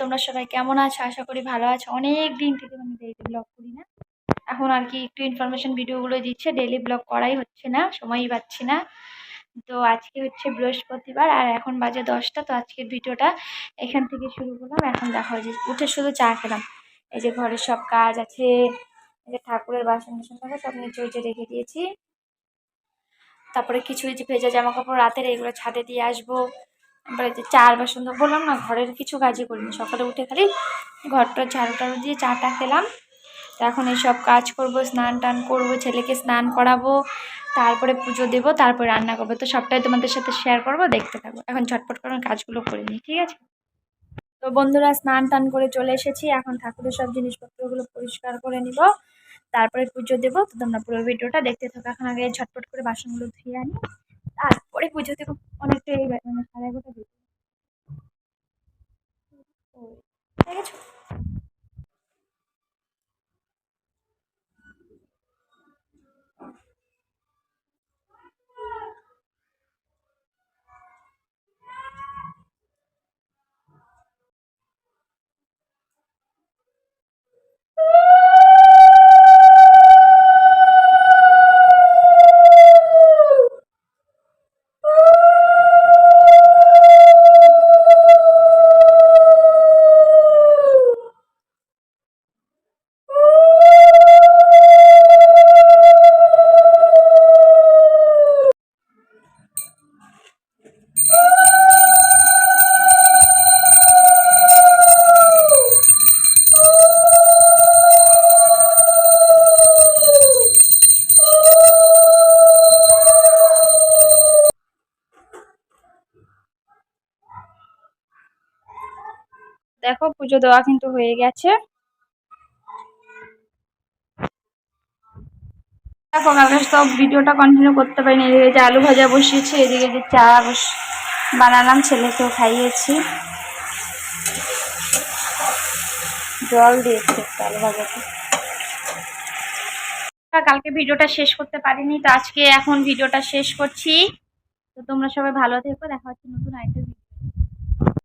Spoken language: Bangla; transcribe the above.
তোমরা সবাই কেমন আছো? আশা করি ভালো আছো। অনেক দিন থেকে আমি ডেইলি ব্লগ করি না। এখন আর কি একটু ইনফরমেশন ভিডিওগুলো দিচ্ছে। ডেইলি ব্লগ করাই হচ্ছে না, সময়ই পাচ্ছি না। তো আজকে হচ্ছে বৃহস্পতিবার আর এখন বাজে দশটা। তো আজকের ভিডিওটা এখান থেকে শুরু করলাম। এখন দেখা হয়েছে উঠে শুধু চা খেলাম। এই যে ঘরের সব কাজ আছে, এই যে ঠাকুরের বাসন টাসন থাকে সব নিচে উঁচে রেখে দিয়েছি। তারপরে কিছু কিছু ভেজা জামা কাপড় রাতের এইগুলো ছাদে দিয়ে আসব। এবারে যে চার বাসন তো বললাম না, ঘরের কিছু কাজই করিনি। সকালে উঠে খালি ঘরটা ঝাড়ু টাড়ু দিয়ে চাটা খেলাম। তো এখন এইসব কাজ করব, স্নান টান করব, ছেলেকে স্নান করাবো, তারপরে পুজো দেবো, তারপরে রান্না করব। তো সবটাই তোমাদের সাথে শেয়ার করব, দেখতে থাকব এখন ঝটপট করে কাজগুলো করে নিই, ঠিক আছে? তো বন্ধুরা, স্নান টান করে চলে এসেছি। এখন ঠাকুরের সব জিনিসপত্রগুলো পরিষ্কার করে নিব, তারপরে পুজো দেবো। তো তোমরা পুরো ভিডিওটা দেখতে থাকো। এখন আগে ঝটপট করে বাসনগুলো ধুয়ে আনি, তারপরে পুজো দেবো। অনেকটাই মানে সাড়ে এগারোটা বেজে ঠিক দেখো, পুজো দেওয়া কিন্তু হয়ে গেছে। দেখো কালকে তো ভিডিওটা কন্টিনিউ করতে পারিনি। এদিকে যে আলু ভাজা বসিয়েছি, এদিকে যে চা বানালাম ছেলেকেও খাইয়েছি। জল দিয়েছি আলু ভাজাতে। কালকে ভিডিওটা শেষ করতে পারিনি, তো আজকে এখন ভিডিওটা শেষ করছি। তো তোমরা সবাই ভালো থেকো, দেখা হচ্ছে নতুন ভিডিও